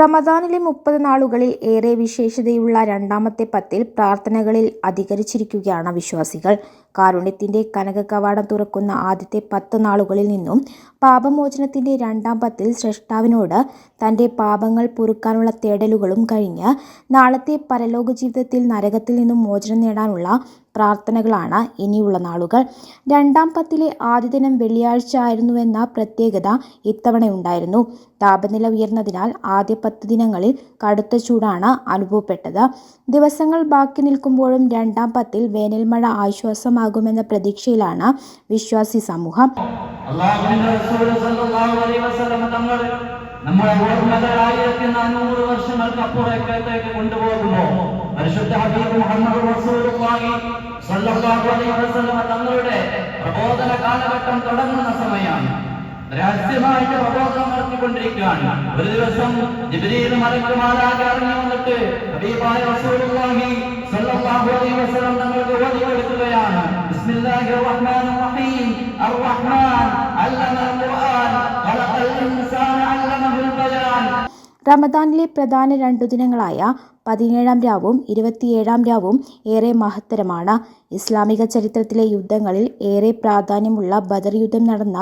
റമദാനിലെ മുപ്പത് നാളുകളിൽ ഏറെ വിശേഷതയുള്ള രണ്ടാമത്തെ പത്തിൽ പ്രാർത്ഥനകളിൽ അധികരിച്ചിരിക്കുകയാണ് വിശ്വാസികൾ. കാരുണ്യത്തിന്റെ കനക കവാടം തുറക്കുന്ന ആദ്യത്തെ പത്ത് നാളുകളിൽ നിന്നും പാപമോചനത്തിന്റെ രണ്ടാം പത്തിൽ സ്രഷ്ടാവിനോട് തന്റെ പാപങ്ങൾ പൊറുക്കാനുള്ള തേടലുകളും കഴിഞ്ഞ് നാളത്തെ പരലോക ജീവിതത്തിൽ നരകത്തിൽ നിന്നും മോചനം നേടാനുള്ള പ്രാർത്ഥനകളാണ് ഇനിയുള്ള നാളുകൾ. രണ്ടാം പത്തിലെ ആദ്യ ദിനം വെള്ളിയാഴ്ച ആയിരുന്നുവെന്ന പ്രത്യേകത ഇത്തവണയുണ്ടായിരുന്നു. താപനില ഉയർന്നതിനാൽ ആദ്യ പത്ത് ദിനങ്ങളിൽ കടുത്ത ചൂടാണ് അനുഭവപ്പെട്ടത്. ദിവസങ്ങൾ ബാക്കി നിൽക്കുമ്പോഴും രണ്ടാം പത്തിൽ വേനൽമഴ ആശ്വാസമാകുമെന്ന പ്രതീക്ഷയിലാണ് വിശ്വാസി സമൂഹം. റസൂൽ നമ്മളെ ഓർമ്മകൾ ആയിരത്തി നാനൂറ് വർഷങ്ങൾക്ക് അപ്പുറത്തേക്ക് കൊണ്ടുപോകുമ്പോ പരിശുദ്ധ ഹബീബ് മുഹമ്മദ് റസൂലുള്ളാഹി സ്വല്ലല്ലാഹു അലൈഹി വസല്ലം തങ്ങളുടെ പ്രബോധന കാലഘട്ടം തുടങ്ങുന്ന സമയമാണ് രഹസ്യമായിട്ട് പ്രബോധനം നടത്തിക്കൊണ്ടിരിക്കുകയാണ് ഒരു ദിവസം ജിബ്രീൽ മലക്കുമാരാകെ ഇറങ്ങി വന്നിട്ട് ഹബീബായ റസൂലുള്ളാഹി بسم الله الرحمن الرحيم. الرحمن علم റമദാനിലെ പ്രധാന രണ്ടു ദിനങ്ങളായ പതിനേഴാം രാവും ഇരുപത്തിയേഴാം രാവും ഏറെ മഹത്തരമാണ്. ഇസ്ലാമിക ചരിത്രത്തിലെ യുദ്ധങ്ങളിൽ ഏറെ പ്രാധാന്യമുള്ള ബദർ യുദ്ധം നടന്ന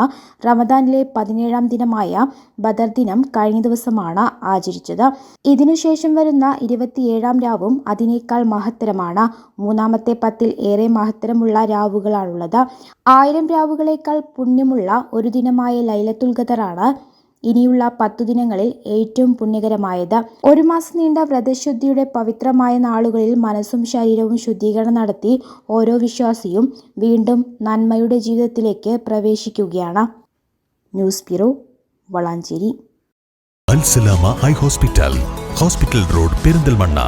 റമദാനിലെ പതിനേഴാം ദിനമായ ബദർ ദിനം കഴിഞ്ഞ ദിവസമാണ് ആചരിച്ചത്. ഇതിനുശേഷം വരുന്ന ഇരുപത്തിയേഴാം രാവും അതിനേക്കാൾ മഹത്തരമാണ്. മൂന്നാമത്തെ പത്തിൽ ഏറെ മഹത്തരമുള്ള രാവുകളാണുള്ളത്. ആയിരം രാവുകളേക്കാൾ പുണ്യമുള്ള ഒരു ദിനമായ ലൈലത്തുൽ ഖദറാണ് ഇനിയുള്ള പത്തു ദിനങ്ങളിൽ ഏറ്റവും പുണ്യകരമായത്. ഒരു മാസം നീണ്ട വ്രതശുദ്ധിയുടെ പവിത്രമായ നാളുകളിൽ മനസ്സും ശരീരവും ശുദ്ധീകരണം നടത്തി ഓരോ വിശ്വാസിയും വീണ്ടും നന്മയുടെ ജീവിതത്തിലേക്ക് പ്രവേശിക്കുകയാണ്. News bureau Valanchery. Eye hospital hospital road Perinthalmanna.